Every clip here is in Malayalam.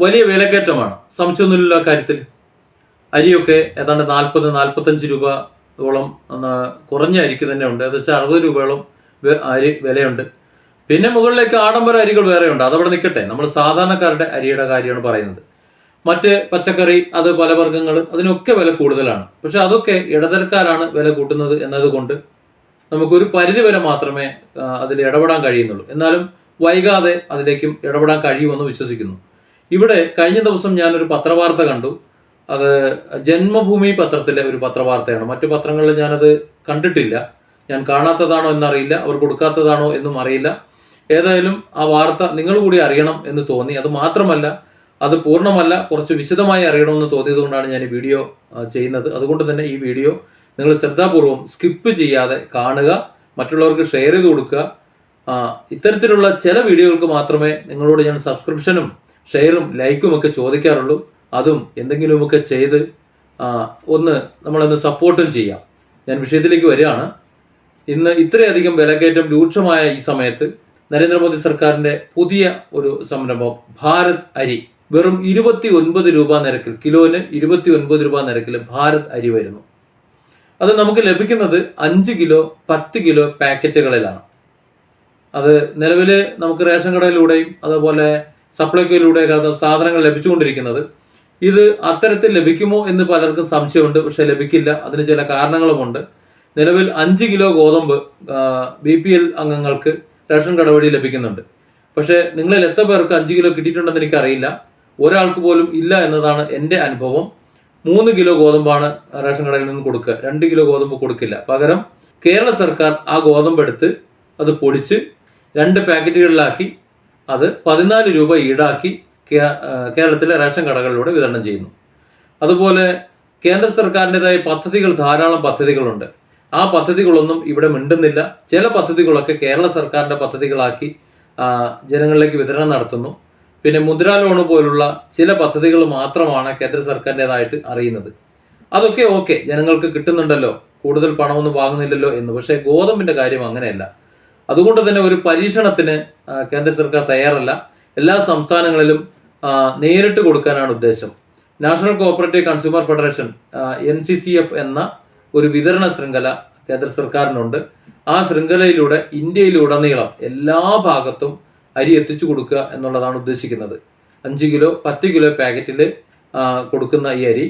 വലിയ വിലക്കയറ്റമാണ്. സംശയമൊന്നുമില്ല കാര്യത്തിൽ. അരിയൊക്കെ ഏതാണ്ട് നാൽപ്പത് നാൽപ്പത്തഞ്ച് രൂപയോളം കുറഞ്ഞ അരിക്ക് തന്നെ ഉണ്ട്. ഏകദേശം അറുപത് രൂപയോളം അരി വിലയുണ്ട്. പിന്നെ മുകളിലേക്ക് ആഡംബര അരികൾ വേറെയുണ്ട് അതവിടെ നിൽക്കട്ടെ. നമ്മൾ സാധാരണക്കാരുടെ അരിയുടെ കാര്യമാണ് പറയുന്നത്. മറ്റ് പച്ചക്കറി അത് പലവർഗങ്ങൾ അതിനൊക്കെ വില കൂടുതലാണ്. പക്ഷെ അതൊക്കെ ഇടതരക്കാരാണ് വില കൂട്ടുന്നത് എന്നതുകൊണ്ട് നമുക്കൊരു പരിധി വരെ മാത്രമേ അതിൽ ഇടപെടാൻ കഴിയുന്നുള്ളൂ. എന്നാലും വൈകാതെ അതിലേക്കും ഇടപെടാൻ കഴിയുമെന്ന് വിശ്വസിക്കുന്നു. ഇവിടെ കഴിഞ്ഞ ദിവസം ഞാനൊരു പത്രവാർത്ത കണ്ടു. അത് ജന്മഭൂമി പത്രത്തിലെ ഒരു പത്രവാർത്തയാണ്. മറ്റു പത്രങ്ങളിൽ ഞാനത് കണ്ടിട്ടില്ല. ഞാൻ കാണാത്തതാണോ എന്നറിയില്ല. അവർ കൊടുക്കാത്തതാണോ എന്നും അറിയില്ല. ഏതായാലും ആ വാർത്ത നിങ്ങൾ കൂടി അറിയണം എന്ന് തോന്നി. അത് മാത്രമല്ല അത് പൂർണമല്ല കുറച്ച് വിശദമായി അറിയണമെന്ന് തോന്നിയത് കൊണ്ടാണ് ഞാൻ ഈ വീഡിയോ ചെയ്യുന്നത്. അതുകൊണ്ട് തന്നെ ഈ വീഡിയോ നിങ്ങൾ ശ്രദ്ധാപൂർവം സ്കിപ്പ് ചെയ്യാതെ കാണുക മറ്റുള്ളവർക്ക് ഷെയർ ചെയ്ത് കൊടുക്കുക. ഇത്തരത്തിലുള്ള ചില വീഡിയോകൾക്ക് മാത്രമേ നിങ്ങളോട് ഞാൻ സബ്സ്ക്രിപ്ഷനും ഷെയറും ലൈക്കും ഒക്കെ ചോദിക്കാറുള്ളൂ. അതും എന്തെങ്കിലുമൊക്കെ ചെയ്ത് ഒന്ന് നമ്മളൊന്ന് സപ്പോർട്ടും ചെയ്യാം. ഞാൻ വിഷയത്തിലേക്ക് വരികയാണ്. ഇന്ന് ഇത്രയധികം വിലക്കയറ്റം രൂക്ഷമായ ഈ സമയത്ത് നരേന്ദ്രമോദി സർക്കാരിന്റെ പുതിയ ഒരു സംരംഭം ഭാരത് അരി. വെറും ഇരുപത്തി ഒൻപത് രൂപ നിരക്കിൽ കിലോന് ഇരുപത്തി ഒൻപത് രൂപ നിരക്കിൽ ഭാരത് അരി വരുന്നു. അത് നമുക്ക് ലഭിക്കുന്നത് അഞ്ച് കിലോ പത്ത് കിലോ പാക്കറ്റുകളിലാണ്. അത് നിലവിൽ നമുക്ക് റേഷൻ കടയിലൂടെയും അതുപോലെ സപ്ലൈകോയിലൂടെയൊക്കെ അത് സാധനങ്ങൾ ലഭിച്ചുകൊണ്ടിരിക്കുന്നത്. ഇത് അത്തരത്തിൽ ലഭിക്കുമോ എന്ന് പലർക്കും സംശയമുണ്ട്. പക്ഷെ ലഭിക്കില്ല. അതിന് ചില കാരണങ്ങളുമുണ്ട്. നിലവിൽ അഞ്ച് കിലോ ഗോതമ്പ് ബി പി എൽ അംഗങ്ങൾക്ക് റേഷൻ കട വഴി ലഭിക്കുന്നുണ്ട്. പക്ഷേ നിങ്ങളിൽ എത്ര പേർക്ക് അഞ്ച് കിലോ കിട്ടിയിട്ടുണ്ടെന്ന് എനിക്കറിയില്ല. ഒരാൾക്ക് പോലും ഇല്ല എന്നതാണ് എന്റെ അനുഭവം. മൂന്ന് കിലോ ഗോതമ്പാണ് റേഷൻ കടയിൽ നിന്ന് കൊടുക്കുക. രണ്ട് കിലോ ഗോതമ്പ് കൊടുക്കില്ല. പകരം കേരള സർക്കാർ ആ ഗോതമ്പ് എടുത്ത് അത് പൊടിച്ച് രണ്ട് പാക്കറ്റുകളിലാക്കി അത് പതിനാല് രൂപ ഈടാക്കി കേരളത്തിലെ റേഷൻ കടകളിലൂടെ വിതരണം ചെയ്യുന്നു. അതുപോലെ കേന്ദ്ര സർക്കാരിന്റെതായ പദ്ധതികൾ ധാരാളം പദ്ധതികളുണ്ട്. ആ പദ്ധതികളൊന്നും ഇവിടെ മിണ്ടുന്നില്ല. ചില പദ്ധതികളൊക്കെ കേരള സർക്കാരിന്റെ പദ്ധതികളാക്കി ജനങ്ങളിലേക്ക് വിതരണം നടത്തുന്നു. പിന്നെ മുദ്രാ ലോണ് പോലുള്ള ചില പദ്ധതികൾ മാത്രമാണ് കേന്ദ്ര സർക്കാരിന്റെതായിട്ട് അറിയുന്നത്. അതൊക്കെ ഓക്കെ ജനങ്ങൾക്ക് കിട്ടുന്നുണ്ടല്ലോ കൂടുതൽ പണമൊന്നും വാങ്ങുന്നില്ലല്ലോ എന്ന്. പക്ഷേ ഗോതമ്പിന്റെ കാര്യം അങ്ങനെയല്ല. അതുകൊണ്ട് തന്നെ ഒരു പരീക്ഷണത്തിന് കേന്ദ്ര സർക്കാർ തയ്യാറല്ല. എല്ലാ സംസ്ഥാനങ്ങളിലും നേരിട്ട് കൊടുക്കാനാണ് ഉദ്ദേശം. National cooperative consumer federation N C C F എന്ന ഒരു വിതരണ ശൃംഖല കേന്ദ്ര സർക്കാരിനുണ്ട്. ആ ശൃംഖലയിലൂടെ ഇന്ത്യയിലുടനീളം എല്ലാ ഭാഗത്തും അരി എത്തിച്ചു കൊടുക്കുക എന്നുള്ളതാണ് ഉദ്ദേശിക്കുന്നത്. അഞ്ച് കിലോ പത്ത് കിലോ പാക്കറ്റിൽ കൊടുക്കുന്ന ഈ അരി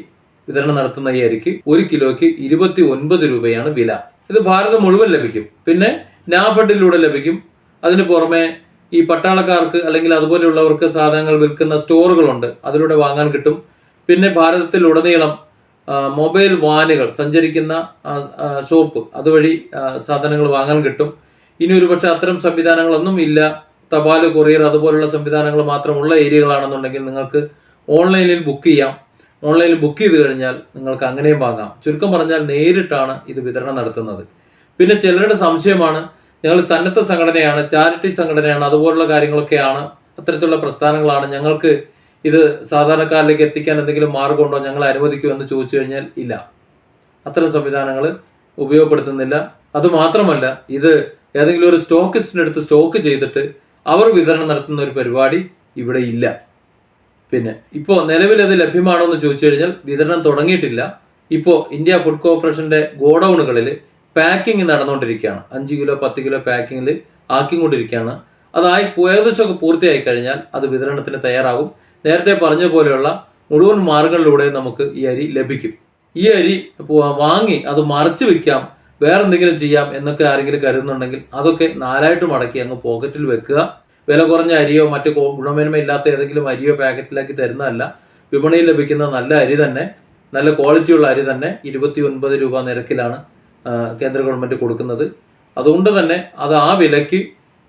വിതരണം നടത്തുന്ന ഈ അരിക്ക് ഒരു കിലോയ്ക്ക് ഇരുപത്തി ഒൻപത് രൂപയാണ് വില. ഇത് ഭാരതം മുഴുവൻ ലഭിക്കും. പിന്നെ നാഫഡിലൂടെ ലഭിക്കും. അതിന് പുറമെ ഈ പട്ടാളക്കാർക്ക് അല്ലെങ്കിൽ അതുപോലെയുള്ളവർക്ക് സാധനങ്ങൾ വിൽക്കുന്ന സ്റ്റോറുകളുണ്ട്. അതിലൂടെ വാങ്ങാൻ കിട്ടും. പിന്നെ ഭാരതത്തിലുടനീളം മൊബൈൽ വാനുകൾ സഞ്ചരിക്കുന്ന ഷോപ്പ് അതുവഴി സാധനങ്ങൾ വാങ്ങാൻ കിട്ടും. ഇനി ഒരു പക്ഷേ അത്തരം സംവിധാനങ്ങളൊന്നും ഇല്ല. തപാൽ കൊറിയർ അതുപോലുള്ള സംവിധാനങ്ങൾ മാത്രമുള്ള ഏരിയകളാണെന്നുണ്ടെങ്കിൽ നിങ്ങൾക്ക് ഓൺലൈനിൽ ബുക്ക് ചെയ്യാം. ഓൺലൈനിൽ ബുക്ക് ചെയ്ത് കഴിഞ്ഞാൽ നിങ്ങൾക്ക് അങ്ങനെയും വാങ്ങാം. ചുരുക്കം പറഞ്ഞാൽ നേരിട്ടാണ് ഇത് വിതരണം നടത്തുന്നത്. പിന്നെ ചിലരുടെ സംശയമാണ് ഞങ്ങൾ സന്നദ്ധ സംഘടനയാണ് ചാരിറ്റി സംഘടനയാണ് അതുപോലുള്ള കാര്യങ്ങളൊക്കെയാണ് അത്തരത്തിലുള്ള പ്രസ്ഥാനങ്ങളാണ് ഞങ്ങൾക്ക് ഇത് സാധാരണക്കാരിലേക്ക് എത്തിക്കാൻ എന്തെങ്കിലും മാർഗമുണ്ടോ ഞങ്ങൾ അനുവദിക്കുമോ എന്ന് ചോദിച്ചു കഴിഞ്ഞാൽ ഇല്ല. അത്തരം സംവിധാനങ്ങൾ ഉപയോഗപ്പെടുത്തുന്നില്ല. അതുമാത്രമല്ല ഇത് ഏതെങ്കിലും ഒരു സ്റ്റോക്കിസ്റ്റിന്റെ അടുത്ത് സ്റ്റോക്ക് ചെയ്തിട്ട് അവർ വിതരണം നടത്തുന്ന ഒരു പരിപാടി ഇവിടെ ഇല്ല. പിന്നെ ഇപ്പോൾ നിലവിൽ അത് ലഭ്യമാണോ എന്ന് ചോദിച്ചു കഴിഞ്ഞാൽ വിതരണം തുടങ്ങിയിട്ടില്ല. ഇപ്പോൾ ഇന്ത്യ ഫുഡ് കോർപ്പറേഷന്റെ ഗോഡൌണുകളിൽ പാക്കിംഗ് നടന്നുകൊണ്ടിരിക്കുകയാണ്. അഞ്ച് കിലോ പത്ത് കിലോ പാക്കിങ്ങിൽ ആക്കിക്കൊണ്ടിരിക്കുകയാണ്. അതായി ഏകദേശമൊക്കെ പൂർത്തിയായി കഴിഞ്ഞാൽ അത് വിതരണത്തിന് തയ്യാറാകും. നേരത്തെ പറഞ്ഞ പോലെയുള്ള മുഴുവൻ മാർഗങ്ങളിലൂടെ നമുക്ക് ഈ അരി ലഭിക്കും. ഈ അരി വാങ്ങി അത് മറച്ചു വെക്കാം വേറെ എന്തെങ്കിലും ചെയ്യാം എന്നൊക്കെ ആരെങ്കിലും കരുതുന്നുണ്ടെങ്കിൽ അതൊക്കെ നാലായിട്ട് മടക്കി അങ്ങ് പോക്കറ്റിൽ വെക്കുക. വില കുറഞ്ഞ അരിയോ മറ്റ് ഗുണമേന്മ ഗുണമേന്മയില്ലാത്ത ഏതെങ്കിലും അരിയോ പാക്കറ്റിലാക്കി തരുന്നതല്ല. വിപണിയിൽ ലഭിക്കുന്ന നല്ല അരി തന്നെ നല്ല ക്വാളിറ്റിയുള്ള അരി തന്നെ ഇരുപത്തി ഒൻപത് രൂപ നിരക്കിലാണ് കേന്ദ്ര ഗവൺമെന്റ് കൊടുക്കുന്നത്. അതുകൊണ്ട് തന്നെ അത് ആ വിലയ്ക്ക്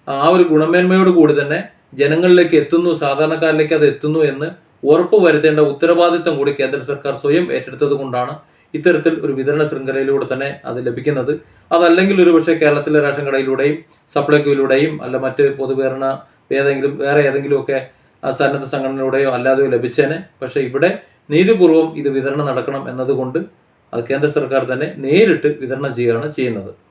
ആ ഒരു ഗുണമേന്മയോട് കൂടി തന്നെ ജനങ്ങളിലേക്ക് എത്തുന്നു സാധാരണക്കാരിലേക്ക് അത് എത്തുന്നു എന്ന് ഉറപ്പ് വരുത്തേണ്ട ഉത്തരവാദിത്വം കൂടി കേന്ദ്ര സർക്കാർ സ്വയം ഏറ്റെടുത്തത് കൊണ്ടാണ് ഇത്തരത്തിൽ ഒരു വിതരണ ശൃംഖലയിലൂടെ തന്നെ അത് ലഭിക്കുന്നത്. അതല്ലെങ്കിൽ ഒരു പക്ഷേ കേരളത്തിലെ റേഷൻ കടയിലൂടെയും സപ്ലൈകോയിലൂടെയും അല്ല മറ്റ് പൊതുവിതരണ ഏതെങ്കിലും വേറെ ഏതെങ്കിലുമൊക്കെ സന്നദ്ധ സംഘടനയിലൂടെയോ അല്ലാതെയോ ലഭിച്ചേനെ. പക്ഷേ ഇവിടെ നീതിപൂർവം ഇത് വിതരണം നടക്കണം എന്നതുകൊണ്ട് അത് കേന്ദ്ര സർക്കാർ തന്നെ നേരിട്ട് വിതരണം ചെയ്യുകയാണ് ചെയ്യുന്നത്.